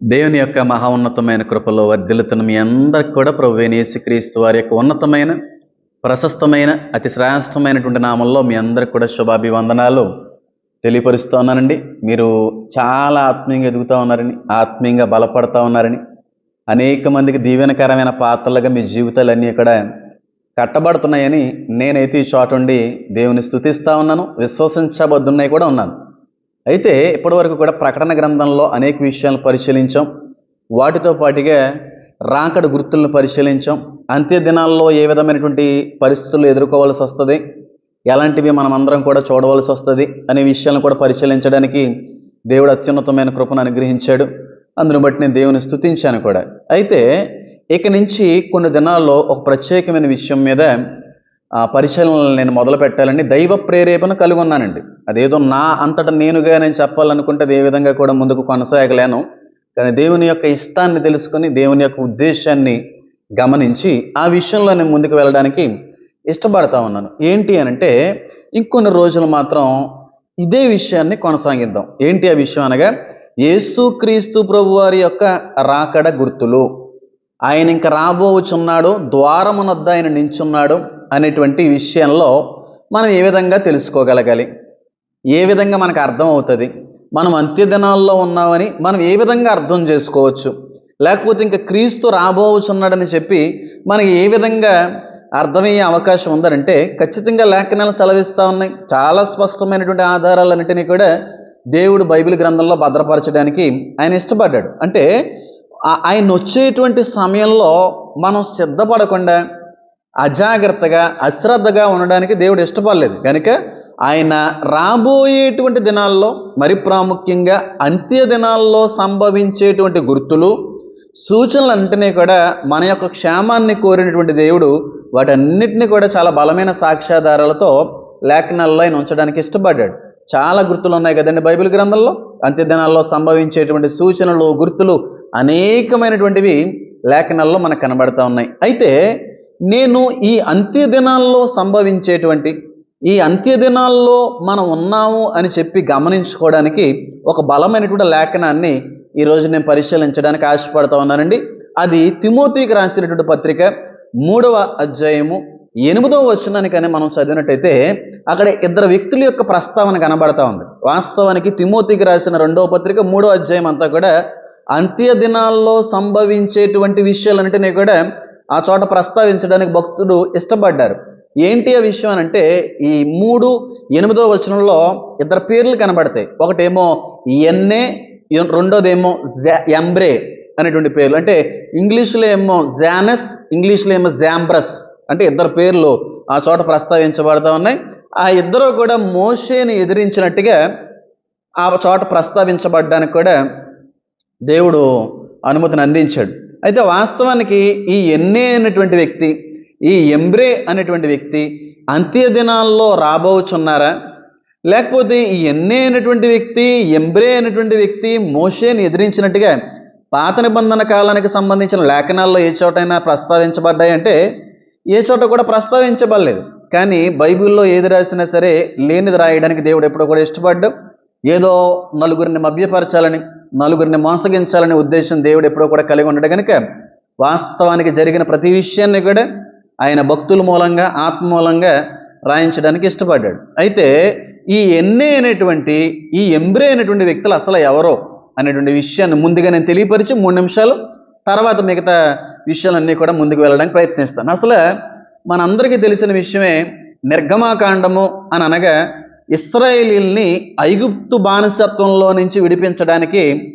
దేవుని యొక్క మహా ఉన్నతమైన కృపలో వర్ధిల్లుతున్న మీ అందరికి కూడా ప్రభు యేసుక్రీస్తు వారి యొక్క ఉన్నతమైన ప్రశస్తమైన అతి శ్రేష్టమైనటువంటి నామంలో మీ అందరికి కూడా శుభాభివందనాలు తెలియపరుస్తూ ఉన్నానండి. మీరు చాలా ఆత్మీయంగా ఎదుగుతూ ఉన్నారని ఆత్మీయంగా బలపడతా ఉన్నారని అనేక మందికి దీవెనకరమైన పాత్రలుగా మీ జీవితాలన్నీ కూడా కట్టబడుతున్నాయని నేనైతే ఈ చోటు ఉండి దేవుని స్థుతిస్తూ ఉన్నాను విశ్వసించబద్దున్నాయి కూడా ఉన్నాను. అయితే ఇప్పటివరకు కూడా ప్రకటన గ్రంథంలో అనేక విషయాలను పరిశీలించాం. వాటితో పాటుగా రాకడ గుర్తులను పరిశీలించాం. అంత్య దినాల్లో ఏ విధమైనటువంటి పరిస్థితులు ఎదుర్కోవాల్సి వస్తుంది? ఎలాంటివి మనం అందరం కూడా చూడవలసి వస్తుంది? అనే విషయాలను కూడా పరిశీలించడానికి దేవుడు అత్యున్నతమైన కృపను అనుగ్రహించాడు. అందును బట్టి నేను దేవుని స్థుతించాను కూడా. అయితే ఇక నుంచి కొన్ని దినాల్లో ఒక ప్రత్యేకమైన విషయం మీద ఆ పరిశీలనలు నేను మొదలు పెట్టాలని దైవ ప్రేరేపణ కలిగి ఉన్నానండి అదేదో నా అంతటా నేనుగా నేను చెప్పాలనుకుంటే అది ఏ విధంగా కూడా ముందుకు కొనసాగలేను. కానీ దేవుని యొక్క ఇష్టాన్ని తెలుసుకొని దేవుని యొక్క ఉద్దేశాన్ని గమనించి ఆ విషయంలో నేను ముందుకు వెళ్ళడానికి ఇష్టపడతా ఉన్నాను. ఏంటి అని అంటే ఇంకొన్ని రోజులు మాత్రం ఇదే విషయాన్ని కొనసాగిద్దాం. ఏంటి ఆ విషయం అనగా యేసుక్రీస్తు ప్రభు వారి యొక్క రాకడ గుర్తులు. ఆయన ఇంకా రాబోచున్నాడు ద్వారమునొద్ద ఆయన నించున్నాడు. అనేటువంటి విషయంలో మనం ఏ విధంగా తెలుసుకోగలగాలి? ఏ విధంగా మనకు అర్థం అవుతుంది మనం అంత్యదినాల్లో ఉన్నామని మనం ఏ విధంగా అర్థం చేసుకోవచ్చు? లేకపోతే ఇంకా క్రీస్తు రాబోచున్నాడని చెప్పి మనకి ఏ విధంగా అర్థమయ్యే అవకాశం ఉందనంటే ఖచ్చితంగా లేఖనాలు సెలవిస్తూ ఉన్నాయి. చాలా స్పష్టమైనటువంటి ఆధారాలన్నింటినీ కూడా దేవుడు బైబిల్ గ్రంథంలో భద్రపరచడానికి ఆయన ఇష్టపడ్డాడు. అంటే ఆయన వచ్చేటువంటి సమయంలో మనం సిద్ధపడకుండా అజాగ్రత్తగా అశ్రద్ధగా ఉండడానికి దేవుడు ఇష్టపడలేదు. కనుక ఆయన రాబోయేటువంటి దినాల్లో మరి ప్రాముఖ్యంగా అంత్య దినాల్లో సంభవించేటువంటి గుర్తులు సూచనలన్నింటినీ కూడా మన యొక్క క్షేమాన్ని కోరినటువంటి దేవుడు వాటన్నిటిని కూడా చాలా బలమైన సాక్ష్యాధారాలతో లేఖనాల్లో ఆయన ఉంచడానికి ఇష్టపడ్డాడు. చాలా గుర్తులు ఉన్నాయి కదండి బైబిల్ గ్రంథంలో. అంత్య దినాల్లో సంభవించేటువంటి సూచనలు గుర్తులు అనేకమైనటువంటివి లేఖనాల్లో మనకు కనబడతా ఉన్నాయి. అయితే నేను ఈ అంత్య దినాల్లో సంభవించేటువంటి ఈ అంత్య దినాల్లో మనం ఉన్నాము అని చెప్పి గమనించుకోవడానికి ఒక బలమైనటువంటి లేఖనాన్ని ఈరోజు నేను పరిశీలించడానికి ఆశపడతా ఉన్నానండి. అది తిమోతికి రాసినటువంటి పత్రిక మూడవ అధ్యాయము ఎనిమిదవ వచనానికనే మనం చదివినట్టయితే అక్కడ ఇద్దరు వ్యక్తుల యొక్క ప్రస్తావన కనబడతా ఉంది. వాస్తవానికి తిమోతికి రాసిన రెండవ పత్రిక మూడవ అధ్యాయం అంతా కూడా అంత్య దినాల్లో సంభవించేటువంటి విషయాలన్నింటినీ కూడా ఆ చోట ప్రస్తావించడానికి భక్తుడు ఇష్టపడ్డారు. ఏంటి ఆ విషయం అని అంటే ఈ మూడు ఎనిమిదో వచనంలో ఇద్దరు పేర్లు కనబడతాయి. ఒకటేమో ఎన్ఏ రెండోదేమో జా ఎంబ్రే అనేటువంటి పేర్లు. అంటే ఇంగ్లీష్లో ఏమో జానస్ ఇంగ్లీష్లో ఏమో జాంబ్రస్. అంటే ఇద్దరు పేర్లు ఆ చోట ప్రస్తావించబడతా ఉన్నాయి. ఆ ఇద్దరు కూడా మోషేని ఎదిరించినట్టుగా ఆ చోట ప్రస్తావించబడ్డానికి కూడా దేవుడు అనుమతిని అందించాడు. అయితే వాస్తవానికి ఈ ఎన్నే అనేటువంటి వ్యక్తి ఈ ఎంబ్రే అనేటువంటి వ్యక్తి అంత్య దినాల్లో రాబోచున్నారా? లేకపోతే ఈ ఎన్నే అనేటువంటి వ్యక్తి ఎంబ్రే అనేటువంటి వ్యక్తి మోషేని ఎదిరించినట్టుగా పాత నిబంధన కాలానికి సంబంధించిన లేఖనాల్లో ఏ చోటైనా ప్రస్తావించబడ్డాయంటే ఏ చోట కూడా ప్రస్తావించబడలేదు. కానీ బైబిల్లో ఏది రాసినా సరే లేనిది రాయడానికి దేవుడు ఎప్పుడో కూడా ఇష్టపడ్డాడు. ఏదో నలుగురిని మభ్యపరచాలని నలుగురిని మోసగించాలనే ఉద్దేశం దేవుడు ఎప్పుడో కూడా కలిగి ఉండడు. కనుక వాస్తవానికి జరిగిన ప్రతి విషయాన్ని కూడా ఆయన భక్తుల మూలంగా ఆత్మ మూలంగా రాయించడానికి ఇష్టపడ్డాడు. అయితే ఈ ఎన్నే అనేటువంటి ఈ ఎంబ్రే అనేటువంటి వ్యక్తులు అసలు ఎవరో అనేటువంటి విషయాన్ని ముందుగా నేను తెలియపరిచి మూడు నిమిషాలు తర్వాత మిగతా విషయాలన్నీ కూడా ముందుకు వెళ్ళడానికి ప్రయత్నిస్తాను. అసలు మనందరికీ తెలిసిన విషయమే నిర్గమాకాండము అని అనగా ఇస్రాయేలీల్ని ఐగుప్తు బానిసత్వంలో నుంచి విడిపించడానికి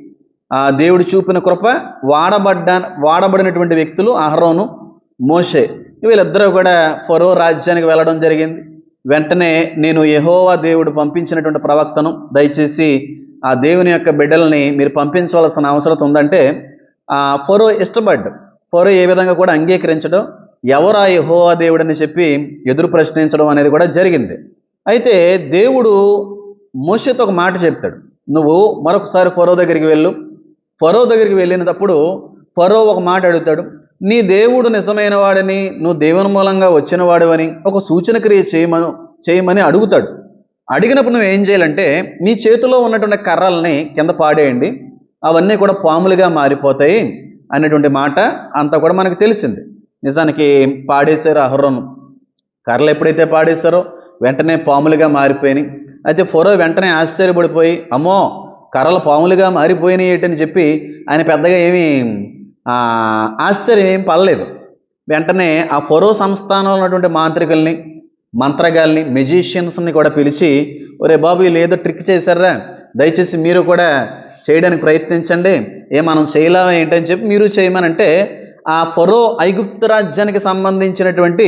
ఆ దేవుడు చూపిన కృప వాడబడ్డ వాడబడినటువంటి వ్యక్తులు అహరోను మోషే. వీళ్ళిద్దరూ కూడా ఫరో రాజ్యానికి వెళ్ళడం జరిగింది. వెంటనే నేను యహోవా దేవుడు పంపించినటువంటి ప్రవక్తను దయచేసి ఆ దేవుని యొక్క బిడ్డల్ని మీరు పంపించవలసిన అవసరం ఉందంటే ఆ ఫరో ఇష్టపడ్డు. ఫరో ఏ విధంగా కూడా అంగీకరించడం ఎవరు ఆ యహోవా దేవుడని చెప్పి ఎదురు ప్రశ్నించడం అనేది కూడా జరిగింది. అయితే దేవుడు మోషేతో ఒక మాట చెప్తాడు. నువ్వు మరొకసారి ఫరో దగ్గరికి వెళ్ళు. ఫరో దగ్గరికి వెళ్ళినప్పుడు ఫరో ఒక మాట అడుగుతాడు. నీ దేవుడు నిజమైన వాడని నువ్వు దేవుని మూలంగా వచ్చిన వాడవని ఒక సూచన క్రియ చేయమను చేయమని అడుగుతాడు. అడిగినప్పుడు నువ్వు ఏం చేయాలంటే నీ చేతిలో ఉన్నటువంటి కర్రల్ని కింద పాడేయండి. అవన్నీ కూడా పాములుగా మారిపోతాయి అనేటువంటి మాట అంతా కూడా మనకు తెలిసింది. నిజానికి పాడేశారు అహరోను. కర్రలు ఎప్పుడైతే పాడేశారో వెంటనే పాములుగా మారిపోయినాయి. అయితే ఫోరో వెంటనే ఆశ్చర్యపడిపోయి అమ్మో కర్రలు పాములుగా మారిపోయినాయి ఏంటని చెప్పి ఆయన పెద్దగా ఏమీ ఆశ్చర్యం ఏం పడలేదు. వెంటనే ఆ ఫోరో సంస్థానంలో ఉన్నటువంటి మాంత్రికుల్ని మంత్రగాల్ని మెజిషియన్స్ని కూడా పిలిచి ఒరే బాబు వీళ్ళు ఏదో ట్రిక్ చేశారా? దయచేసి మీరు కూడా చేయడానికి ప్రయత్నించండి. ఏ మనం చేయలేమా ఏంటని చెప్పి మీరు చేయమనంటే ఆ ఫరో ఐగుప్త రాజ్యానికి సంబంధించినటువంటి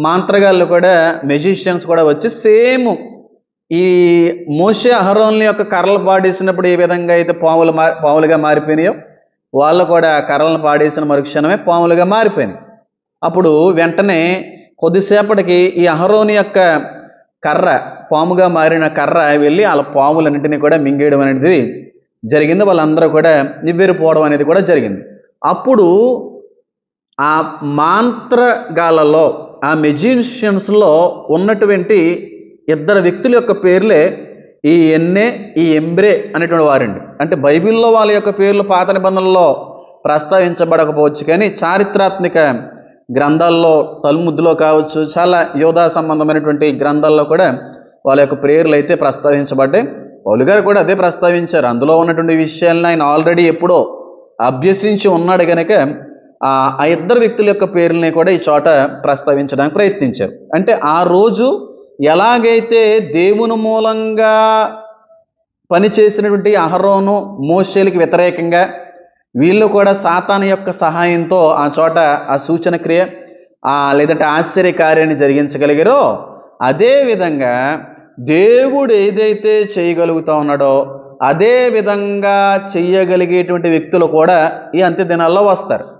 మాంత్రగాళ్ళు కూడా మెజిషియన్స్ కూడా వచ్చి సేమ్. ఈ మోషే అహరోన్ల యొక్క కర్రలు పాడేసినప్పుడు ఏ విధంగా అయితే పాములు మా పాములుగా మారిపోయినాయో వాళ్ళు కూడా కర్రలను పాడేసిన మరుక్షణమే పాములుగా మారిపోయినాయి. అప్పుడు వెంటనే కొద్దిసేపటికి ఈ అహరోని యొక్క కర్ర పాముగా మారిన కర్ర వెళ్ళి వాళ్ళ పాములన్నింటినీ కూడా మింగేయడం అనేది జరిగింది. వాళ్ళందరూ కూడా నివ్వెరిపోవడం అనేది కూడా జరిగింది. అప్పుడు ఆ మాంత్రగాలలో ఆ మెజీషియన్స్లో ఉన్నటువంటి ఇద్దరు వ్యక్తుల యొక్క పేర్లే ఈ ఎన్నే ఈ ఎంబ్రే అనేటువంటి వారండి. అంటే బైబిల్లో వాళ్ళ యొక్క పేర్లు పాత నిబంధనల్లో ప్రస్తావించబడకపోవచ్చు కానీ చారిత్రాత్మక గ్రంథాల్లో తల్ముద్దులో కావచ్చు చాలా యోధా సంబంధమైనటువంటి గ్రంథాల్లో కూడా వాళ్ళ యొక్క పేర్లు అయితే ప్రస్తావించబడ్డాయి. పౌలు గారు కూడా అదే ప్రస్తావించారు. అందులో ఉన్నటువంటి విషయాలను ఆయన ఆల్రెడీ ఎప్పుడో అభ్యసించి ఉన్నాడు కనుక ఆ ఇద్దరు వ్యక్తుల యొక్క పేర్లని కూడా ఈ చోట ప్రస్తావించడానికి ప్రయత్నించారు. అంటే ఆ రోజు ఎలాగైతే దేవుని మూలంగా పనిచేసినటువంటి అహరోను మోషేలకి వ్యతిరేకంగా వీళ్ళు కూడా సాతాను యొక్క సహాయంతో ఆ చోట ఆ సూచన క్రియ లేదంటే ఆశ్చర్య కార్యాన్ని జరిగించగలిగారో అదేవిధంగా దేవుడు ఏదైతే చేయగలుగుతా ఉన్నాడో అదే విధంగా చెయ్యగలిగేటువంటి వ్యక్తులు కూడా ఈ అంత్య దినాల్లో వస్తారు.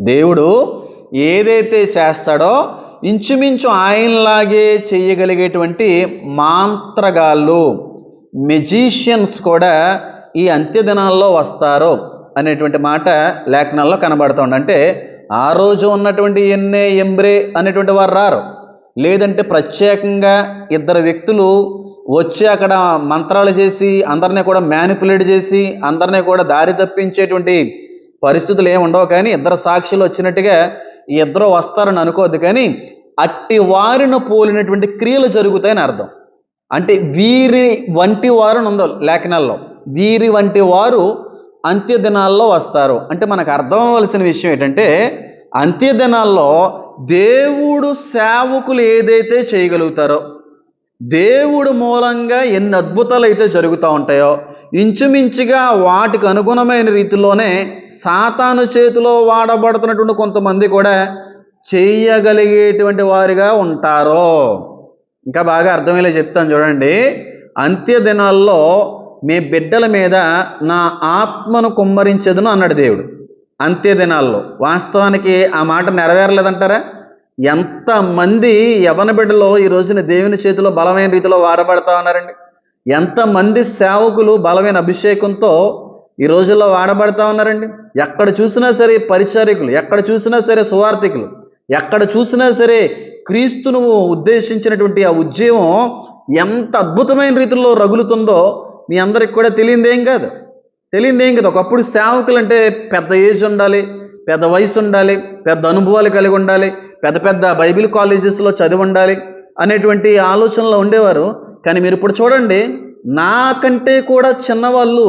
దేవుడు ఏదైతే చేస్తాడో ఇంచుమించు ఆయనలాగే చేయగలిగేటువంటి మాంత్రగాళ్ళు మెజీషియన్స్ కూడా ఈ అంత్య దినాల్లో వస్తారు అనేటువంటి మాట లేఖనాల్లో కనబడుతుంది అంటే ఆ రోజు ఉన్నటువంటి ఎన్నే ఎంబ్రే అనేటువంటి వారు రారు. లేదంటే ప్రత్యేకంగా ఇద్దరు వ్యక్తులు వచ్చి అక్కడ మంత్రాలు చేసి అందరినీ కూడా మ్యానిపులేట్ చేసి అందరినీ కూడా దారి తప్పించేటువంటి పరిస్థితులు ఏమి ఉండవు కానీ ఇద్దరు సాక్షులు వచ్చినట్టుగా ఇద్దరు వస్తారని అనుకోవద్దు కానీ అట్టి వారిని పోలినటువంటి క్రియలు జరుగుతాయని అర్థం. అంటే వీరి వంటి వారు ఉందో లేఖనాల్లో వీరి వంటి వారు అంత్యదినాల్లో వస్తారు. అంటే మనకు అర్థం అవ్వాల్సిన విషయం ఏంటంటే అంత్యదినాల్లో దేవుడు సేవకులు ఏదైతే చేయగలుగుతారో దేవుడు మూలంగా ఎన్ని అద్భుతాలు అయితే జరుగుతూ ఉంటాయో ఇంచుమించుగా వాటికి అనుగుణమైన రీతిలోనే సాతాను చేతిలో వాడబడుతున్నటువంటి కొంతమంది కూడా చేయగలిగేటువంటి వారిగా ఉంటారో. ఇంకా బాగా అర్థమయ్యేలా చెప్తాను చూడండి. అంత్య దినాల్లో మీ బిడ్డల మీద నా ఆత్మను కుమ్మరించదును అన్నాడు దేవుడు. అంత్య దినాల్లో వాస్తవానికి ఆ మాట నెరవేరలేదంటారా? ఎంతమంది యవన బిడ్డలో ఈ రోజున దేవుని చేతిలో బలమైన రీతిలో వాడబడతా ఉన్నారండి? ఎంతమంది సేవకులు బలమైన అభిషేకంతో ఈ రోజుల్లో వాడబడతా ఉన్నారండి? ఎక్కడ చూసినా సరే పరిచారికులు ఎక్కడ చూసినా సరే సువార్థికులు ఎక్కడ చూసినా సరే క్రీస్తును ఉద్దేశించినటువంటి ఆ ఉద్యమం ఎంత అద్భుతమైన రీతిలో రగులుతుందో మీ అందరికి కూడా తెలియదేం కాదు. తెలియదేం కాదు. ఒకప్పుడు సేవకులు అంటే పెద్ద ఏజ్ ఉండాలి పెద్ద వయసు ఉండాలి పెద్ద అనుభవాలు కలిగి ఉండాలి పెద్ద పెద్ద బైబిల్ కాలేజెస్లో చదివి ఉండాలి అనేటువంటి ఆలోచనలో ఉండేవారు. కానీ మీరు ఇప్పుడు చూడండి నాకంటే కూడా చిన్నవాళ్ళు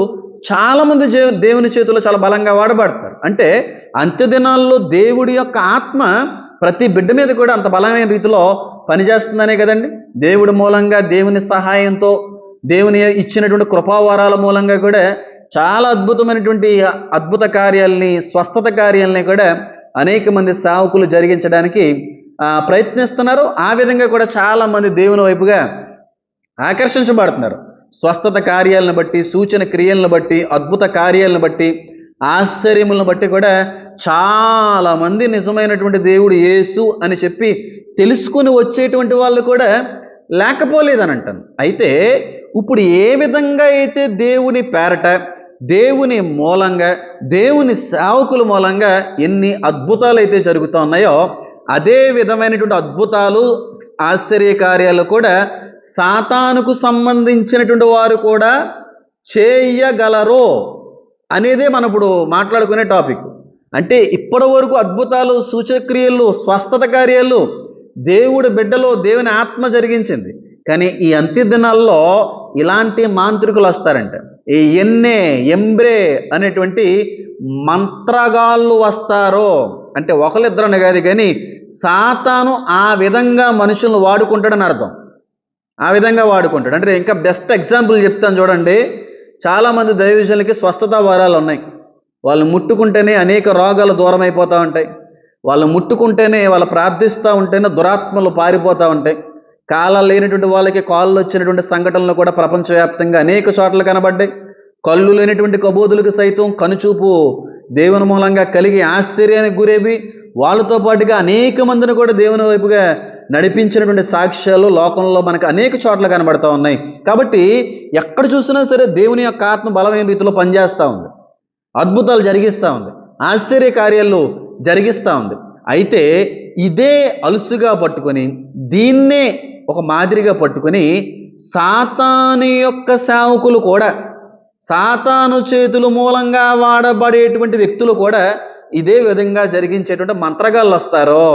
చాలామంది దేవుని చేతిలో చాలా బలంగా వాడబడతారు. అంటే అంత్యదినాల్లో దేవుడి యొక్క ఆత్మ ప్రతి బిడ్డ మీద కూడా అంత బలమైన రీతిలో పనిచేస్తుందనే కదండి. దేవుడి మూలంగా దేవుని సహాయంతో దేవుని ఇచ్చినటువంటి కృపావరాల మూలంగా కూడా చాలా అద్భుతమైనటువంటి అద్భుత కార్యాలని స్వస్థత కార్యాలని కూడా అనేక మంది సేవకులు జరిగించడానికి ప్రయత్నిస్తున్నారు. ఆ విధంగా కూడా చాలామంది దేవుని వైపుగా ఆకర్షించబడుతున్నారు. స్వస్థత కార్యాలను బట్టి సూచన క్రియలను బట్టి అద్భుత కార్యాలను బట్టి ఆశ్చర్యములను బట్టి కూడా చాలామంది నిజమైనటువంటి దేవుడు యేసు అని చెప్పి తెలుసుకుని వచ్చేటువంటి వాళ్ళు కూడా లేకపోలేదని అంటాను అయితే ఇప్పుడు ఏ విధంగా అయితే దేవుని పేరట దేవుని మూలంగా దేవుని సేవకుల మూలంగా ఎన్ని అద్భుతాలు అయితే జరుగుతూ ఉన్నాయో అదే విధమైనటువంటి అద్భుతాలు ఆశ్చర్య కార్యాలు కూడా సాతానుకు సంబంధించినటువంటి వారు కూడా చేయగలరో అనేదే మనం ఇప్పుడు మాట్లాడుకునే టాపిక్. అంటే ఇప్పటి వరకు అద్భుతాలు సూచక్రియలు స్వస్థత కార్యాలు దేవుడి బిడ్డలో దేవుని ఆత్మ జరిగించింది. కానీ ఈ అంత్య దినాల్లో ఇలాంటి మాంత్రికులు వస్తారంట. ఈ ఎన్నే ఎంబ్రే అనేటువంటి మంత్రగాళ్ళు వస్తారో. అంటే ఒకరిద్దరని కాదు కానీ సాతాను ఆ విధంగా మనుషులను వాడుకుంటాడని అర్థం. ఆ విధంగా వాడుకుంటాడు. అంటే ఇంకా బెస్ట్ ఎగ్జాంపుల్ చెప్తాను చూడండి. చాలామంది దైవజనులకి స్వస్థత వరాలు ఉన్నాయి. వాళ్ళు ముట్టుకుంటేనే అనేక రోగాలు దూరం అయిపోతూ ఉంటాయి. వాళ్ళు ముట్టుకుంటేనే వాళ్ళు ప్రార్థిస్తూ ఉంటేనే దురాత్మలు పారిపోతూ ఉంటాయి. కాలాలు లేనటువంటి వాళ్ళకి కాళ్ళు వచ్చినటువంటి సంఘటనలు కూడా ప్రపంచవ్యాప్తంగా అనేక చోట్ల కనబడ్డాయి. కళ్ళు లేనటువంటి కబోదులకు సైతం కనుచూపు దేవుని మూలంగా కలిగి ఆశ్చర్యానికి గురేవి వాళ్ళతో పాటుగా అనేక మందిని కూడా దేవుని వైపుగా నడిపించినటువంటి సాక్ష్యాలు లోకంలో మనకు అనేక చోట్ల కనబడతా ఉన్నాయి. కాబట్టి ఎక్కడ చూసినా సరే దేవుని యొక్క ఆత్మ బలమైన రీతిలో పనిచేస్తూ ఉంది. అద్భుతాలు జరిగిస్తూ ఉంది. ఆశ్చర్య కార్యాలు జరిగిస్తూ ఉంది. అయితే ఇదే అలుసుగా పట్టుకొని దీన్నే ఒక మాదిరిగా పట్టుకొని సాతాను యొక్క సేవకులు కూడా సాతాను చేతుల మూలంగా వాడబడేటువంటి వ్యక్తులు కూడా ఇదే విధంగా జరిగించేటువంటి మంత్రగాళ్ళు వస్తారో.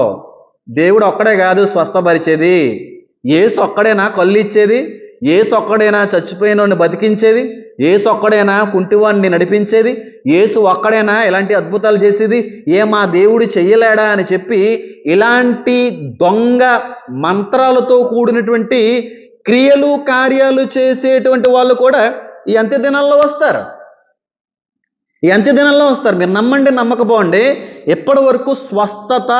దేవుడు ఒక్కడే కాదు స్వస్థపరిచేది. ఏసు ఒక్కడేనా కళ్ళు ఇచ్చేది? ఏసు ఒక్కడైనా చచ్చిపోయిన బతికించేది? ఏసు ఒక్కడైనా కుంటివాడిని నడిపించేది? ఏసు ఒక్కడైనా ఇలాంటి అద్భుతాలు చేసేది? ఏ మా దేవుడు చెయ్యలేడా అని చెప్పి ఇలాంటి దొంగ మంత్రాలతో కూడినటువంటి క్రియలు కార్యాలు చేసేటువంటి వాళ్ళు కూడా ఈ అంత్య దినాల్లో వస్తారు. ఈ అంత్య దినాల్లో వస్తారు. మీరు నమ్మండి నమ్మకపోండి ఎప్పటి వరకు స్వస్థత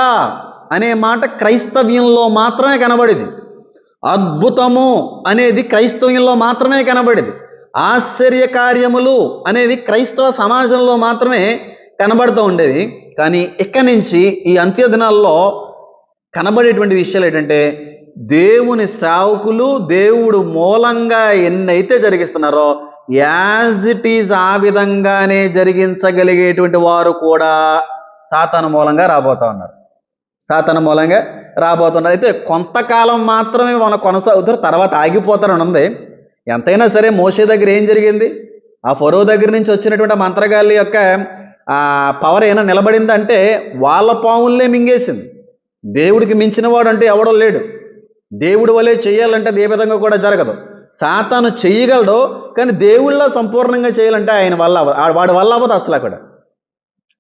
అనే మాట క్రైస్తవ్యంలో మాత్రమే కనబడేది. అద్భుతము అనేది క్రైస్తవ్యంలో మాత్రమే కనబడేది. ఆశ్చర్య కార్యములు అనేవి క్రైస్తవ సమాజంలో మాత్రమే కనబడుతూ ఉండేవి. కానీ ఇక్కడి నుంచి ఈ అంత్య దినాల్లో కనబడేటువంటి విషయాలు ఏంటంటే దేవుని సేవకులు దేవుడు మూలంగా ఎన్నైతే జరిగిస్తున్నారో యాజ్ ఇట్ ఈజ్ ఆ విధంగానే జరిగించగలిగేటువంటి వారు కూడా సాతాను మూలంగా రాబోతా ఉన్నారు. సాతన మూలంగా రాబోతున్నారు అయితే కొంతకాలం మాత్రమే మనం కొనసాగుతారు తర్వాత ఆగిపోతారని ఉంది. ఎంతైనా సరే మోసే దగ్గర ఏం జరిగింది? ఆ ఫరో దగ్గర నుంచి వచ్చినటువంటి మంత్రగాళ్ళ యొక్క ఆ పవర్ ఏమైనా నిలబడిందంటే వాళ్ళ పావులనే మింగేసింది. దేవుడికి మించిన వాడు అంటే ఎవడో లేడు. దేవుడి వలె చేయాలంటే ఏ విధంగా కూడా జరగదు. సాతాను చేయగలడు కానీ దేవుళ్ళ సంపూర్ణంగా చేయాలంటే ఆయన వల్ల వాడి వల్ల అవ్వదు అసలు అక్కడ.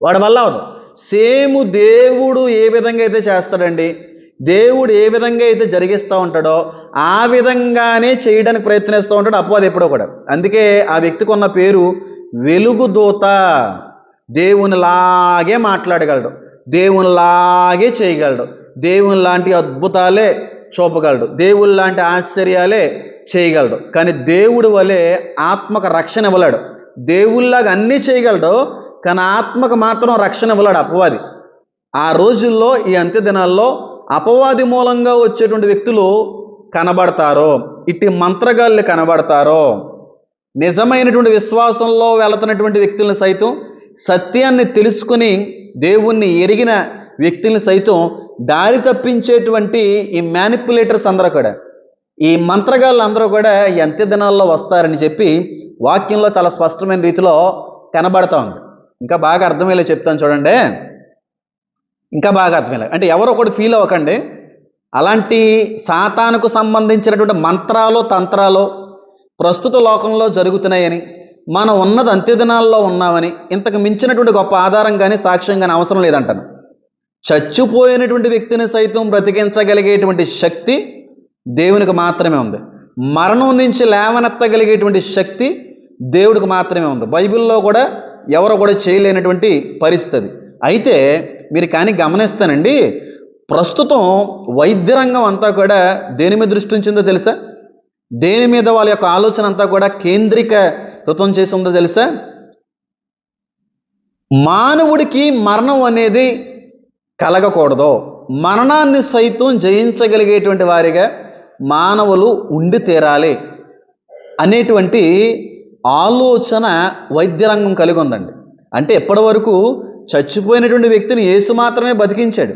వాడి వల్ల అవ్వదు. సేము దేవుడు ఏ విధంగా అయితే చేస్తాడండి? దేవుడు ఏ విధంగా అయితే జరిగిస్తూ ఉంటాడో ఆ విధంగానే చేయడానికి ప్రయత్నిస్తూ ఉంటాడు అపవాది ఎప్పుడో కూడా. అందుకే ఆ వ్యక్తికి ఉన్న పేరు వెలుగుదూత దేవునిలాగే మాట్లాడగలడు. దేవునిలాగే చేయగలడు. దేవుని లాంటి అద్భుతాలే చూపగలడు. దేవుని లాంటి ఆశ్చర్యాలే చేయగలడు. కానీ దేవుడి వలె ఆత్మకు రక్షణ ఇవ్వలేడు. దేవుళ్ళగా అన్నీ చేయగలడు కానీ ఆత్మకు మాత్రం రక్షణ ఇవ్వలేడు అపవాది. ఆ రోజుల్లో ఈ అంత్య దినాల్లో అపవాది మూలంగా వచ్చేటువంటి వ్యక్తులు కనబడతారో. ఇట్టి మంత్రగాళ్ళు కనబడతారో. నిజమైనటువంటి విశ్వాసంలో వెళుతున్నటువంటి వ్యక్తులను సైతం సత్యాన్ని తెలుసుకుని దేవుణ్ణి ఎరిగిన వ్యక్తుల్ని సైతం దారి తప్పించేటువంటి ఈ మ్యానిపులేటర్స్ అందరూ కూడా ఈ మంత్రగాళ్ళు అందరూ కూడా ఈ అంత్య దినాల్లో వస్తారని చెప్పి వాక్యంలో చాలా స్పష్టమైన రీతిలో కనబడతా ఉంది. ఇంకా బాగా అర్థమయ్యేలా చెప్తాను చూడండి. ఇంకా బాగా అర్థమయ్యేలా. అంటే ఎవరో ఒకటి ఫీల్ అవ్వకండి. అలాంటి సాతానుకు సంబంధించినటువంటి మంత్రాలు తంత్రాలు ప్రస్తుత లోకంలో జరుగుతున్నాయని మనం ఉన్నది అంత్యదినాల్లో ఉన్నామని ఇంతకు మించినటువంటి గొప్ప ఆధారం కానీ సాక్ష్యం కానీ అవసరం లేదంటాను. చచ్చిపోయినటువంటి వ్యక్తిని సైతం బ్రతికించగలిగేటువంటి శక్తి దేవునికి మాత్రమే ఉంది. మరణం నుంచి లేవనెత్తగలిగేటువంటి శక్తి దేవుడికి మాత్రమే ఉంది. బైబిల్లో కూడా ఎవరు కూడా చేయలేనటువంటి పరిస్థితి. అయితే మీరు కానీ గమనిస్తానండి ప్రస్తుతం వైద్య రంగం అంతా కూడా దేని మీద దృష్టి ఉంచిందో తెలుసా? దేని మీద వాళ్ళ యొక్క ఆలోచన అంతా కూడా కేంద్రీకృతం చేసిందో తెలుసా? మానవుడికి మరణం అనేది కలగకూడదు. మరణాన్ని సైతం జయించగలిగేటువంటి వారిగా మానవులు ఉండి తీరాలి అనేటువంటి ఆలోచన వైద్య రంగం కలిగి ఉందండి. అంటే ఎప్పటి వరకు చచ్చిపోయినటువంటి వ్యక్తిని యేసు మాత్రమే బతికించాడు.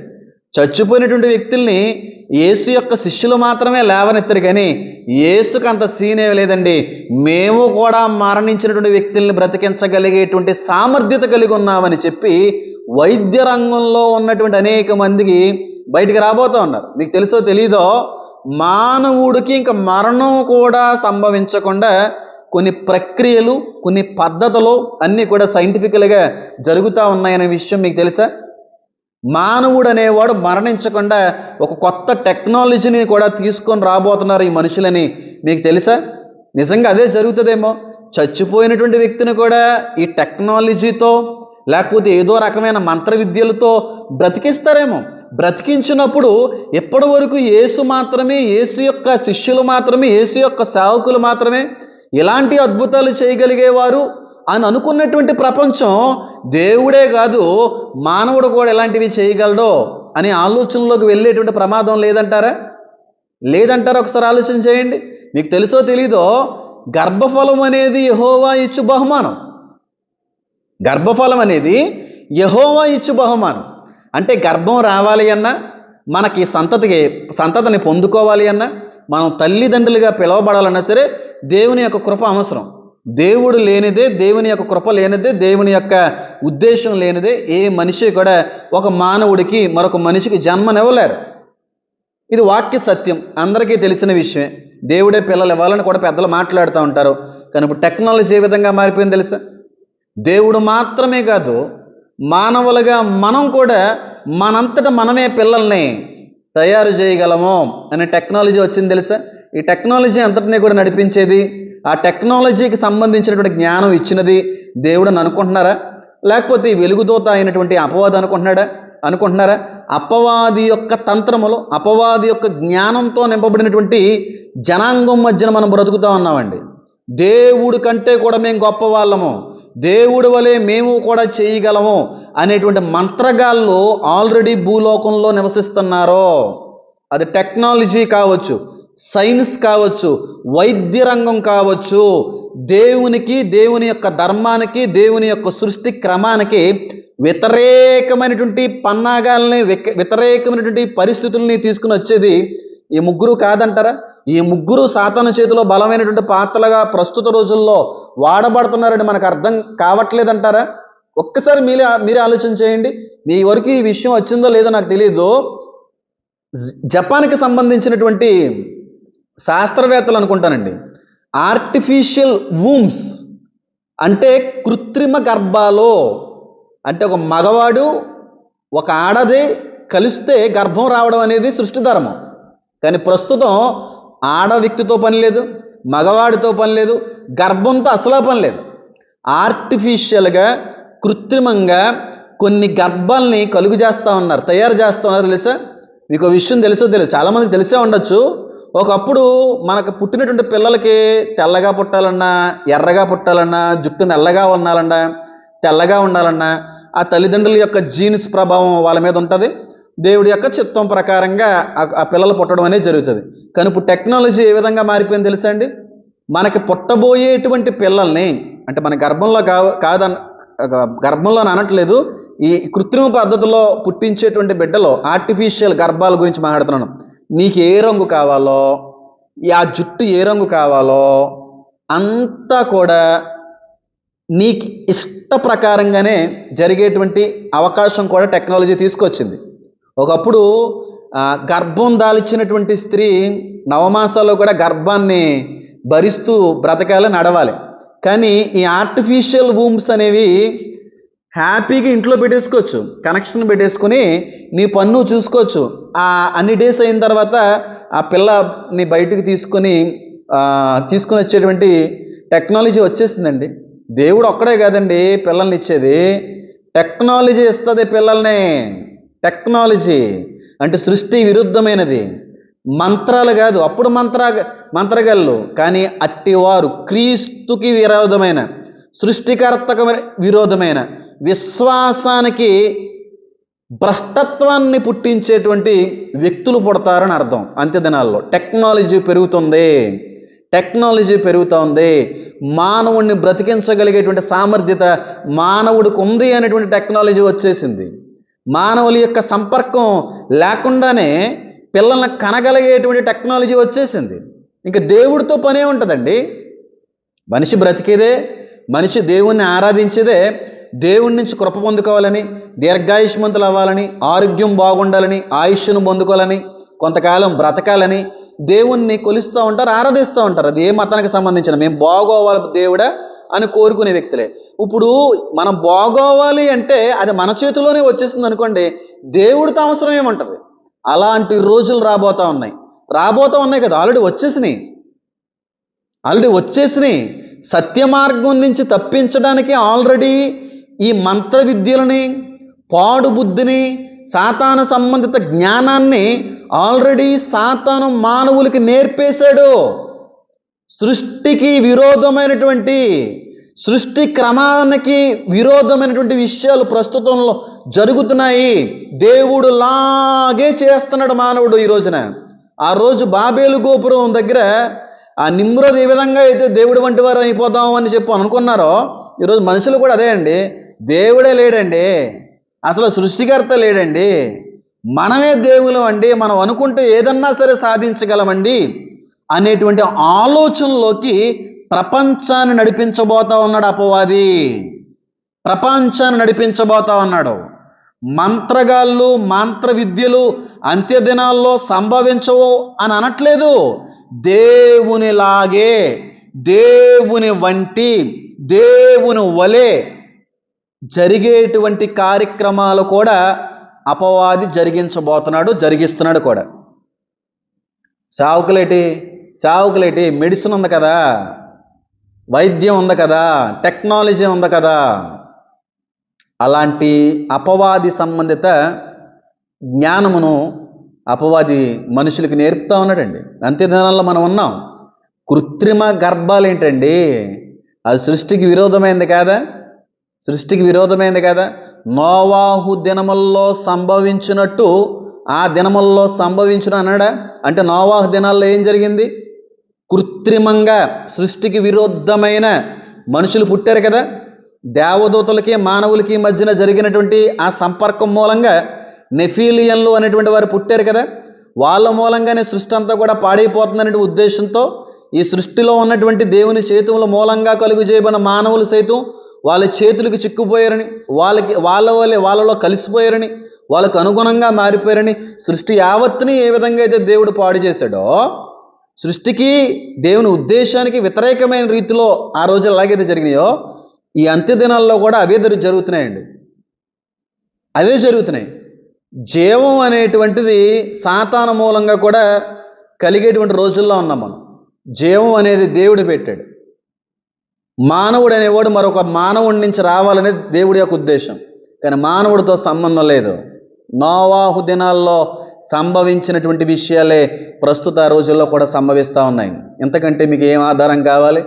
చచ్చిపోయినటువంటి వ్యక్తుల్ని యేసు యొక్క శిష్యులు మాత్రమే లేవనెత్తారు కానీ యేసుకు అంత సీన్ ఏమీ లేదండి. మేము కూడా మరణించినటువంటి వ్యక్తుల్ని బ్రతికించగలిగేటువంటి సామర్థ్యత కలిగి ఉన్నామని చెప్పి వైద్య రంగంలో ఉన్నటువంటి అనేక మందికి బయటికి రాబోతూ ఉన్నారు. మీకు తెలుసో తెలీదో మానవుడికి ఇంకా మరణం కూడా సంభవించకుండా కొన్ని ప్రక్రియలు కొన్ని పద్ధతులు అన్నీ కూడా సైంటిఫికల్గా జరుగుతూ ఉన్నాయనే విషయం మీకు తెలుసా? మానవుడు అనేవాడు మరణించకుండా ఒక కొత్త టెక్నాలజీని కూడా తీసుకొని రాబోతున్నారు ఈ మనుషులని. మీకు తెలుసా? నిజంగా అదే జరుగుతుందేమో. చచ్చిపోయినటువంటి వ్యక్తిని కూడా ఈ టెక్నాలజీతో లేకపోతే ఏదో రకమైన మంత్ర విద్యలతో బ్రతికిస్తారేమో. బ్రతికించినప్పుడు ఇప్పటి వరకు యేసు మాత్రమే యేసు యొక్క శిష్యులు మాత్రమే యేసు యొక్క సేవకులు మాత్రమే ఇలాంటి అద్భుతాలు చేయగలిగేవారు అని అనుకున్నటువంటి ప్రపంచం దేవుడే కాదు మానవుడు కూడా ఇలాంటివి చేయగలడో అనే ఆలోచనలోకి వెళ్ళేటువంటి ప్రమాదం లేదంటారా? లేదంటారా? ఒకసారి ఆలోచన చేయండి. మీకు తెలుసో తెలీదో గర్భఫలం అనేది యహోవా ఇచ్చు బహుమానం. గర్భఫలం అనేది యహోవా ఇచ్చు బహుమానం. అంటే గర్భం రావాలి అన్నా మనకి సంతతికి సంతతిని పొందుకోవాలి అన్నా మనం తల్లిదండ్రులుగా పిలవబడాలన్నా సరే దేవుని యొక్క కృప అవసరం. దేవుడు లేనిదే దేవుని యొక్క కృప లేనిదే దేవుని యొక్క ఉద్దేశం లేనిదే ఏ మనిషి కూడా ఒక మానవుడికి మరొక మనిషికి జన్మనివ్వలేరు. ఇది వాక్య సత్యం. అందరికీ తెలిసిన విషయమే. దేవుడే పిల్లలు ఇవ్వాలని కూడా పెద్దలు మాట్లాడుతూ ఉంటారు. కానీ ఇప్పుడు టెక్నాలజీ ఏ విధంగా మారిపోయింది తెలుసా? దేవుడు మాత్రమే కాదు మానవులుగా మనం కూడా మనంతట మనమే పిల్లల్ని తయారు చేయగలము అనే టెక్నాలజీ వచ్చింది తెలుసా? ఈ టెక్నాలజీ అంతటినీ కూడా నడిపించేది ఆ టెక్నాలజీకి సంబంధించినటువంటి జ్ఞానం ఇచ్చినది దేవుడు అని అనుకుంటున్నారా? లేకపోతే ఈ వెలుగుదోత అయినటువంటి అపవాది అనుకుంటున్నాడా? అనుకుంటున్నారా? అపవాది యొక్క తంత్రములో అపవాది యొక్క జ్ఞానంతో నింపబడినటువంటి జనాంగం మధ్యన మనం బ్రతుకుతా ఉన్నామండి. దేవుడి కంటే కూడా మేము గొప్ప వాళ్ళము. దేవుడి వలె మేము కూడా చేయగలము అనేటువంటి మంత్రగాళ్ళు ఆల్రెడీ భూలోకంలో నివసిస్తున్నారో. అది టెక్నాలజీ కావచ్చు. సైన్స్ కావచ్చు వైద్య రంగం కావచ్చు దేవునికి దేవుని యొక్క ధర్మానికి దేవుని యొక్క సృష్టి క్రమానికి వ్యతిరేకమైనటువంటి పన్నాగాల్ని వ్యతిరేకమైనటువంటి పరిస్థితుల్ని తీసుకుని వచ్చేది ఈ ముగ్గురు కాదంటారా? ఈ ముగ్గురు సాతాను చేతిలో బలమైనటువంటి పాత్రలుగా ప్రస్తుత రోజుల్లో వాడబడుతున్నారని మనకు అర్థం కావట్లేదంటారా? ఒక్కసారి మీరే మీరే ఆలోచన చేయండి. మీ వరకు ఈ విషయం వచ్చిందో లేదో నాకు తెలియదు జపాన్కి సంబంధించినటువంటి శాస్త్రవేత్తలు అనుకుంటానండి. ఆర్టిఫిషియల్ వూమ్స్ అంటే కృత్రిమ గర్భాలో అంటే ఒక మగవాడు ఒక ఆడది కలిస్తే గర్భం రావడం అనేది సృష్టి ధర్మం. కానీ ప్రస్తుతం ఆడ వ్యక్తితో పని లేదు మగవాడితో పని లేదు గర్భంతో అసలు పని లేదు. ఆర్టిఫిషియల్గా కృత్రిమంగా కొన్ని గర్భాల్ని కలుగు చేస్తూ ఉన్నారు తయారు చేస్తూ ఉన్నారు తెలుసా? మీకు విషయం తెలుసో తెలుసు చాలామందికి తెలిసే ఉండొచ్చు. ఒకప్పుడు మనకు పుట్టినటువంటి పిల్లలకి తెల్లగా పుట్టాలన్నా ఎర్రగా పుట్టాలన్నా జుట్టు నల్లగా ఉండాలన్నా తెల్లగా ఉండాలన్నా ఆ తల్లిదండ్రుల యొక్క జీన్స్ ప్రభావం వాళ్ళ మీద ఉంటుంది. దేవుడి యొక్క చిత్తం ప్రకారంగా ఆ- పిల్లలు పుట్టడం అనేది జరుగుతుంది. కానీ ఇప్పుడు టెక్నాలజీ ఏ విధంగా మారిపోయింది తెలుసా అండి? మనకి పుట్టబోయేటువంటి పిల్లల్ని అంటే మన గర్భంలో కా కాదన్ గర్భంలో అనట్లేదు ఈ కృత్రిమ పద్ధతిలో పుట్టించేటువంటి బిడ్డలో ఆర్టిఫిషియల్ గర్భాల గురించి మాట్లాడుతున్నాను. నీకు ఏ రంగు కావాలో ఆ జుట్టు ఏ రంగు కావాలో అంతా కూడా నీకు ఇష్ట ప్రకారంగానే జరిగేటువంటి అవకాశం కూడా టెక్నాలజీ తీసుకొచ్చింది. ఒకప్పుడు గర్భం దాల్చినటువంటి స్త్రీ నవమాసాల్లో కూడా గర్భాన్ని భరిస్తూ బ్రతకాలి నడవాలి. కానీ ఈ ఆర్టిఫిషియల్ వూమ్స్ అనేవి హ్యాపీగా ఇంట్లో పెట్టేసుకోవచ్చు. కనెక్షన్ పెట్టేసుకొని నీ పన్ను చూసుకోవచ్చు. ఆ అన్ని డేస్ అయిన తర్వాత ఆ పిల్లని బయటికి తీసుకొని తీసుకుని తీసుకొని వచ్చేటువంటి టెక్నాలజీ వచ్చేసిందండి. దేవుడు ఒక్కడే కాదండి పిల్లల్ని ఇచ్చేది. టెక్నాలజీ ఇస్తుంది పిల్లల్ని. టెక్నాలజీ అంటే సృష్టి విరుద్ధమైనది. మంత్రాలు కాదు. అప్పుడు మంత్ర మంత్రగళ్ళు. కానీ అట్టివారు క్రీస్తుకి విరోధమైన సృష్టికర్తక విరోధమైన విశ్వాసానికి భ్రష్టత్వాన్ని పుట్టించేటువంటి వ్యక్తులు పుడతారని అర్థం అంత్యదినాల్లో టెక్నాలజీ పెరుగుతుంది. టెక్నాలజీ పెరుగుతోంది. మానవుడిని బ్రతికించగలిగేటువంటి సామర్థ్యత మానవుడికి ఉంది అనేటువంటి టెక్నాలజీ వచ్చేసింది. మానవుల యొక్క సంపర్కం లేకుండానే పిల్లల్ని కనగలిగేటువంటి టెక్నాలజీ వచ్చేసింది. ఇంకా దేవుడితో పనే ఉంటుందండి. మనిషి బ్రతికేదే మనిషి దేవుణ్ణి ఆరాధించేదే దేవుడి నుంచి కృప పొందుకోవాలని దీర్ఘాయుష్మంతులు అవ్వాలని ఆరోగ్యం బాగుండాలని ఆయుష్ను పొందుకోవాలని కొంతకాలం బ్రతకాలని దేవుణ్ణి కొలుస్తూ ఉంటారు ఆరాధిస్తూ ఉంటారు. అది ఏ మతానికి సంబంధించిన మేము బాగోవాలి దేవుడా అని కోరుకునే వ్యక్తులే. ఇప్పుడు మనం బాగోవాలి అంటే అది మన చేతిలోనే వచ్చేసింది అనుకోండి దేవుడితో అవసరం ఏముంటుంది? అలాంటి రోజులు రాబోతా ఉన్నాయి. రాబోతా ఉన్నాయి కదా ఆల్రెడీ వచ్చేసినాయి. ఆల్రెడీ వచ్చేసినాయి. సత్య మార్గం నుంచి తప్పించడానికి ఆల్రెడీ ఈ మంత్ర విద్యలని పాడు బుద్ధిని సాతాన సంబంధిత జ్ఞానాన్ని ఆల్రెడీ సాతాను మానవులకి నేర్పేశాడు. సృష్టికి విరోధమైనటువంటి సృష్టి క్రమానికి విరోధమైనటువంటి విషయాలు ప్రస్తుతంలో జరుగుతున్నాయి. దేవుడు లాగే చేస్తున్నాడు మానవుడు ఈ రోజున. ఆ రోజు బాబేలు గోపురం దగ్గర ఆ నిమ్రోజు ఏ విధంగా అయితే దేవుడు వంటి వారు అయిపోదాం అని చెప్పి అనుకున్నారో ఈరోజు మనుషులు కూడా అదే అండి. దేవుడే లేడండి. అసలు సృష్టికర్త లేడండి. మనమే దేవులం అండి. మనం అనుకుంటే ఏదన్నా సరే సాధించగలమండి అనేటువంటి ఆలోచనలోకి ప్రపంచాన్ని నడిపించబోతా ఉన్నాడు అపవాది. ప్రపంచాన్ని నడిపించబోతా ఉన్నాడు. మంత్రగాళ్ళు మంత్ర విద్యలు అంత్యదినాల్లో సంభవించవు అని అనట్లేదు. దేవునిలాగే దేవుని వంటి దేవుని వలె జరిగేటువంటి కార్యక్రమాలు కూడా అపవాది జరిగించబోతున్నాడు జరిగిస్తున్నాడు కూడా. సావుకులేటి సావుకులేటి మెడిసిన్ ఉంది కదా వైద్యం ఉంది కదా టెక్నాలజీ ఉంది కదా. అలాంటి అపవాది సంబంధిత జ్ఞానమును అపవాది మనుషులకి నేర్పుతా ఉన్నాడండి. అంత్యదినాల్లో మనం ఉన్నాం. కృత్రిమ గర్భాలు ఏంటండి అది సృష్టికి విరోధమైంది కాదా? సృష్టికి విరోధమైంది కదా. నోవాహు దినముల్లో సంభవించినట్టు ఆ దినముల్లో సంభవించిన అన్నాడా అంటే నోవాహు దినాల్లో ఏం జరిగింది? కృత్రిమంగా సృష్టికి విరుద్ధమైన మనుషులు పుట్టారు కదా. దేవదూతలకి మానవులకి మధ్యన జరిగినటువంటి ఆ సంపర్కం మూలంగా నెఫీలియన్లు అనేటువంటి వారు పుట్టారు కదా. వాళ్ళ మూలంగానే సృష్టి అంతా కూడా పాడైపోతుందనే ఉద్దేశంతో ఈ సృష్టిలో ఉన్నటువంటి దేవుని చేతుల మూలంగా కలుగు చేయబడిన మానవులు సైతం వాళ్ళ చేతులకు చిక్కుపోయారని వాళ్ళకి వాళ్ళ వాళ్ళే వాళ్ళలో కలిసిపోయారని వాళ్ళకు అనుగుణంగా మారిపోయారని సృష్టి యావత్తుని ఏ విధంగా అయితే దేవుడు పాడు చేశాడో సృష్టికి దేవుని ఉద్దేశానికి వ్యతిరేకమైన రీతిలో ఆ రోజు ఎలాగైతే జరిగినాయో ఈ అంత్య దినాల్లో కూడా అవే జరుగుతున్నాయండి. అదే జరుగుతున్నాయి. జీవం అనేటువంటిది సాతాన మూలంగా కూడా కలిగేటువంటి రోజుల్లో ఉన్నాం మనం. జీవం అనేది దేవుడు పెట్టాడు. మానవుడు అనేవాడు మరొక మానవుడి నుంచి రావాలనేది దేవుడి యొక్క ఉద్దేశం. కానీ మానవుడితో సంబంధం లేదు. నోవాహు దినాల్లో సంభవించినటువంటి విషయాలే ప్రస్తుత రోజుల్లో కూడా సంభవిస్తూ ఉన్నాయి. ఎంతకంటే మీకు ఏం ఆధారం కావాలి?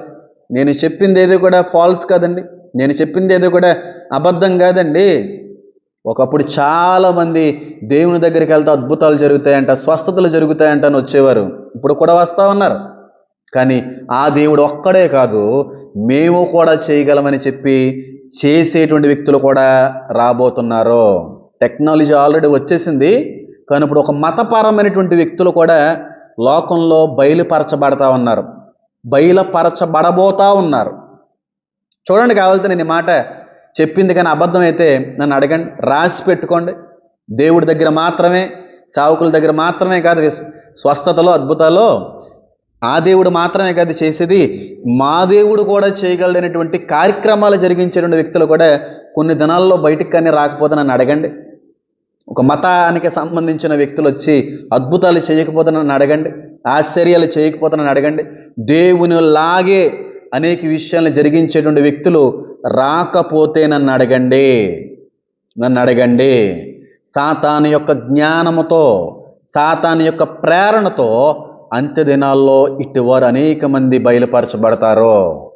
నేను చెప్పింది ఏది కూడా ఫాల్స్ కాదండి. నేను చెప్పింది ఏది కూడా అబద్ధం కాదండి. ఒకప్పుడు చాలామంది దేవుని దగ్గరికి వెళ్తే అద్భుతాలు జరుగుతాయంట స్వస్థతలు జరుగుతాయంట అని వచ్చేవారు. ఇప్పుడు కూడా వస్తూ ఉన్నారు. కానీ ఆ దేవుడు ఒక్కడే కాదు. మేము కూడా చేయగలమని చెప్పి చేసేటువంటి వ్యక్తులు కూడా రాబోతున్నారు. టెక్నాలజీ ఆల్రెడీ వచ్చేసింది. కానీ ఇప్పుడు ఒక మతపరమైనటువంటి వ్యక్తులు కూడా లోకంలో బయలుపరచబడతా ఉన్నారు. బయలుపరచబడబోతా ఉన్నారు. చూడండి కావాలంటే నేను ఈ మాట చెప్పింది కానీ అబద్ధం అయితే నన్ను అడగండి. రాసి పెట్టుకోండి. దేవుడి దగ్గర మాత్రమే సావుకుల దగ్గర మాత్రమే కాదు స్వస్థతలో అద్భుతాలు ఆ దేవుడు మాత్రమే కాదు చేసేది. మా దేవుడు కూడా చేయగలడనేటువంటి కార్యక్రమాలు జరిగించేటువంటి వ్యక్తులు కూడా కొన్ని దినాల్లో బయటికి కానీ రాకపోతే నన్ను అడగండి. ఒక మతానికి సంబంధించిన వ్యక్తులు వచ్చి అద్భుతాలు చేయకపోతే నన్ను అడగండి. ఆశ్చర్యాలు చేయకపోతే నన్ను అడగండి. దేవుని లాగే అనేక విషయాలను జరిగించేటువంటి వ్యక్తులు రాకపోతే నన్ను అడగండి. నన్ను అడగండి. సాతాను యొక్క జ్ఞానముతో సాతాను యొక్క ప్రేరణతో అంత్య దినాల్లో ఇటువారు అనేక మంది బయలుపరచబడతారో.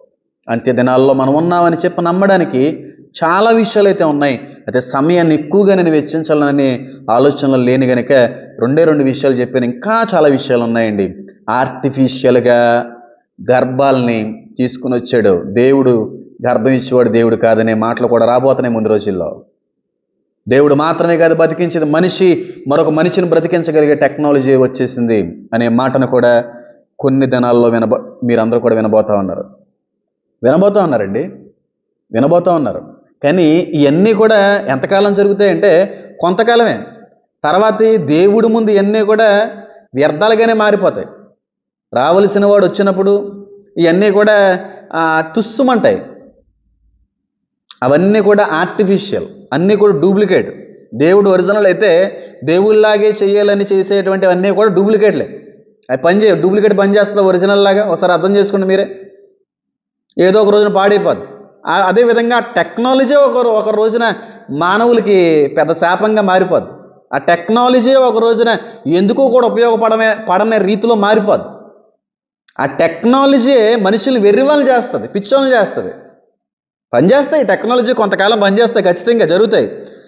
అంత్య దినాల్లో మనం ఉన్నామని చెప్పి నమ్మడానికి చాలా విషయాలు అయితే ఉన్నాయి. అయితే సమయాన్ని ఎక్కువగా నేను వెచ్చించాలని ఆలోచనలు లేని కనుక రెండే రెండు విషయాలు చెప్పాను. ఇంకా చాలా విషయాలు ఉన్నాయండి. ఆర్టిఫిషియల్గా గర్భాలని తీసుకుని వచ్చాడు. దేవుడు గర్భం ఇచ్చేవాడు దేవుడు కాదనే మాటలు కూడా రాబోతున్నాయి ముందు రోజుల్లో. దేవుడు మాత్రమే కాదు బతికించేది మనిషి మరొక మనిషిని బ్రతికించగలిగే టెక్నాలజీ వచ్చేసింది అనే మాటను కూడా కొన్ని దినాల్లో వినబో మీరందరూ కూడా వినబోతా ఉన్నారు. వినబోతూ ఉన్నారండి? వినబోతా ఉన్నారు. కానీ ఇవన్నీ కూడా ఎంతకాలం జరుగుతాయంటే కొంతకాలమే. తర్వాత దేవుడి ముందు ఇవన్నీ కూడా వ్యర్థాలుగానే మారిపోతాయి. రావలసిన వాడు వచ్చినప్పుడు ఇవన్నీ కూడా తుస్సుమంటాయి. అవన్నీ కూడా ఆర్టిఫిషియల్ అన్నీ కూడా డూప్లికేట్. దేవుడు ఒరిజినల్ అయితే దేవుళ్ళలాగే చేయాలని చేసేటువంటి అన్నీ కూడా డూప్లికేట్లే. అవి పని చేయ డూప్లికేట్ పని చేస్తుంది ఒరిజినల్ లాగా ఒకసారి అర్థం చేసుకోండి మీరే. ఏదో ఒక రోజున పాడైపోద్ది. ఆ- అదేవిధంగా టెక్నాలజీ ఒక ఒక రోజున మానవులకి పెద్ద శాపంగా మారిపోద్ది. ఆ టెక్నాలజీ ఒక రోజున ఎందుకు కూడా ఉపయోగపడమే పడనే రీతిలో మారిపోద్ది. ఆ టెక్నాలజీ మనుషులు వెర్రివాళ్ళు చేస్తుంది పిచ్చోళ్ళు చేస్తుంది. పనిచేస్తాయి. టెక్నాలజీ కొంతకాలం పనిచేస్తాయి. ఖచ్చితంగా జరుగుతాయి.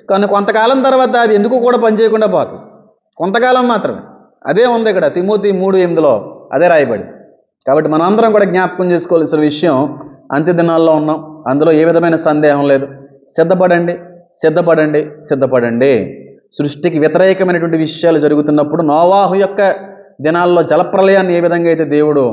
కానీ కొంతకాలం తర్వాత అది ఎందుకు కూడా పనిచేయకుండా పోతుంది కొంతకాలం మాత్రమే. అదే ఉంది ఇక్కడ. తిమోతి మూడు ఎనిమిదిలో అదే రాయబడి. కాబట్టి మనందరం కూడా జ్ఞాపకం చేసుకోవాల్సిన విషయం అంత్య దినాల్లో ఉన్నాం. అందులో ఏ విధమైన సందేహం లేదు. సిద్ధపడండి సిద్ధపడండి సిద్ధపడండి. సృష్టికి వ్యతిరేకమైనటువంటి విషయాలు జరుగుతున్నప్పుడు నోవాహు యొక్క దినాల్లో జలప్రలయాన్ని ఏ విధంగా అయితే దేవుడు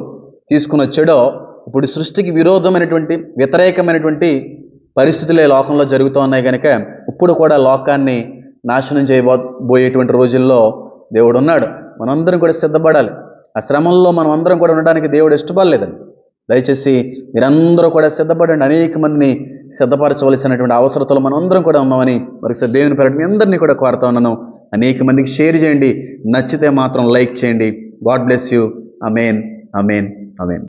తీసుకుని వచ్చాడో ఇప్పుడు సృష్టికి విరోధమైనటువంటి వ్యతిరేకమైనటువంటి పరిస్థితులే లోకంలో జరుగుతూ ఉన్నాయి కనుక ఇప్పుడు కూడా లోకాన్ని నాశనం చేయబోయేటువంటి రోజుల్లో దేవుడు ఉన్నాడు. మనందరం కూడా సిద్ధపడాలి. ఆ శ్రమంలో మనం అందరం కూడా ఉండడానికి దేవుడు ఇష్టపడలేదండి. దయచేసి మీరందరూ కూడా సిద్ధపడండి. అనేక మందిని సిద్ధపరచవలసినటువంటి అవసరతలు మనందరం కూడా ఉన్నామని మరొకసారి దేవుని పేరటి మీ అందరినీ కూడా కోరుతా ఉన్నాను. అనేక మందికి షేర్ చేయండి. నచ్చితే మాత్రం లైక్ చేయండి. God bless you. Amen amen amen